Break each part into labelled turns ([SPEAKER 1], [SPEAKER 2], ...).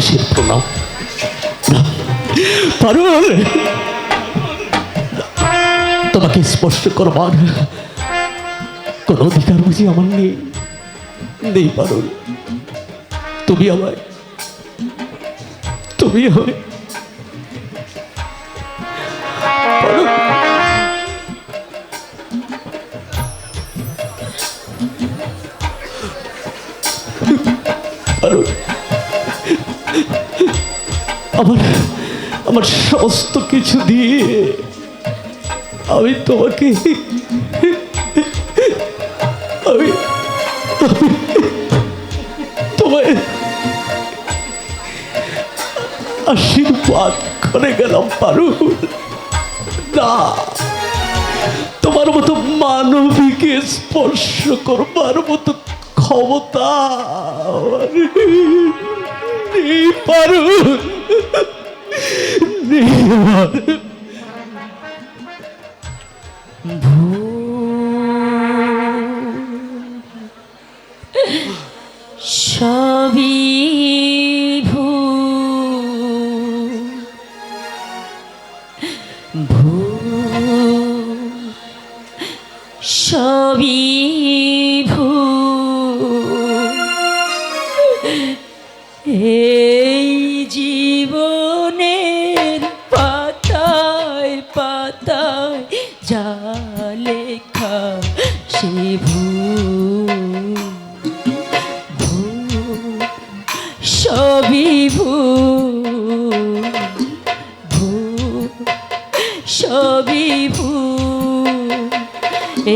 [SPEAKER 1] কিসের প্রণাম পারুল তোমাকে স্পর্শ করবার কোনো অধিকার বুঝি আমার নেই। নেই পারুল তুমি আমায় তুমি আমায় পারুল আমার আমার সমস্ত কিছু দিয়ে আমি তোমাকে, আমি তোমায় আশীর্বাদ করে গেলাম পারুল না, তোমার মতো মানবীকে স্পর্শ করবার মতো ক্ষমতা
[SPEAKER 2] সবই ভূ ভূ সবই এই জীবনের পাতায় পাতায় যা লেখা সে ভূ, সবই ভূ ভূ, সবই ভূ।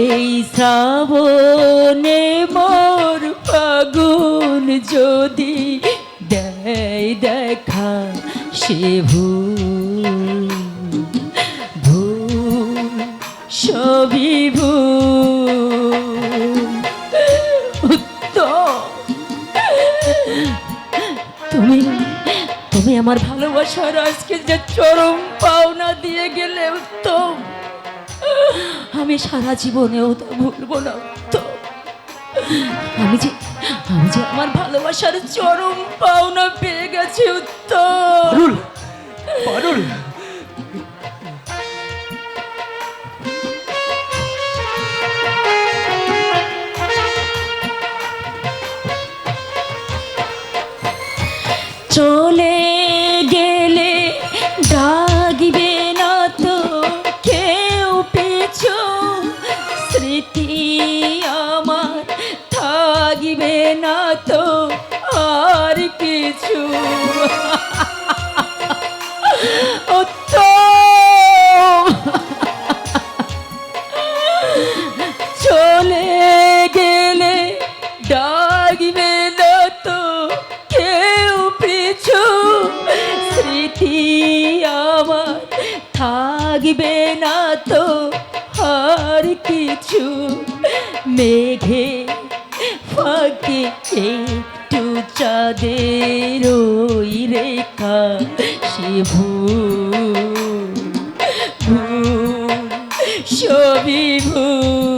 [SPEAKER 2] এই শ্রাবণে মোর ফাগুন যদি সে ভূ ভূ সবই ভূ উত্তম। তুমি তুমি আমার ভালোবাসার আজকে যে চরম পাওনা দিয়ে গেলে উত্তম। আমি সারা জীবনেও তা ভুলবো না উত্তম। আমি যে আমি যে আমার ভালোবাসার চরম পাওনা পেয়ে গেছি উত্তর।
[SPEAKER 1] পারুল।
[SPEAKER 2] উত্তম। চলে গেলে ডাকবে তো কেউ পিছু। স্মৃতি আমার থাকবে না তো আর কিছু। মেঘে ফাঁকে একটু চাঁদের ওই রেখা সে ভুল ভুল সবই ভুল।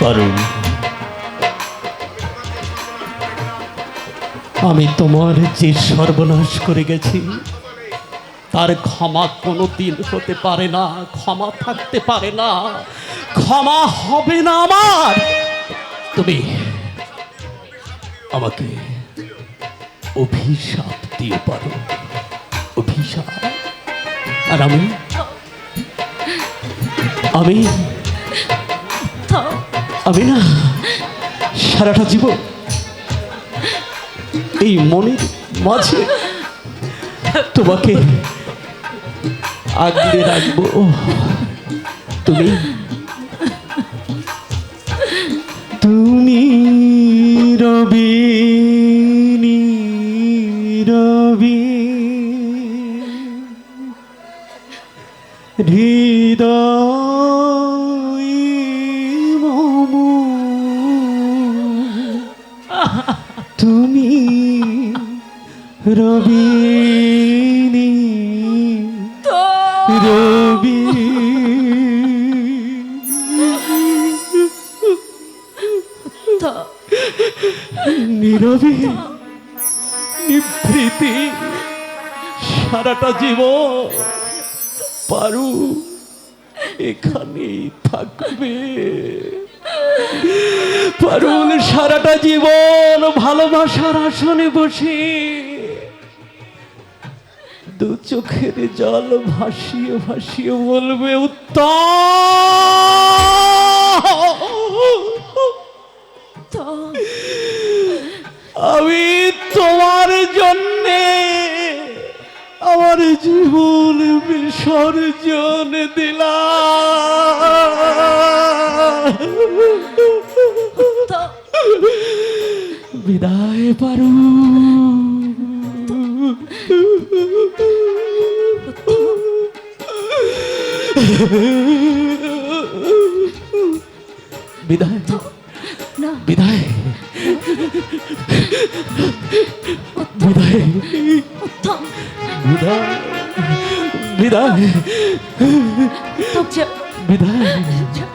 [SPEAKER 1] পারুল আমি তোমার যে সর্বনাশ করে গেছি, তার ক্ষমা কোনো দিন হতে পারে না, ক্ষমা থাকতে পারে না, ক্ষমা হবে না আমার। তুমি আমাকে অভিশাপ দিয়ে পারো, অভিশাপ। আর আমি? আমি আমি না সারাটা জীবন এই মনের মাঝে তোমাকে আগলে রাখব। তুমি তুমি রবি রবি হৃদয় তুমি রবি
[SPEAKER 2] তো
[SPEAKER 1] নীরবী নিভৃতি সারাটা জীবন পারু এখানেই থাকবে। পারুল সারাটা জীবন ভালোবাসার আসনে বসে। দু চোখের জল ভাসিয়ে ভাসিয়ে বলবে উত্তম আমার জীবন বিসর্জন দিলাম বিদায় পারু। বিদায়।
[SPEAKER 2] না।
[SPEAKER 1] বিদায়। বিদায়। বিদায়। বিদায়। বিদায়।
[SPEAKER 2] যা।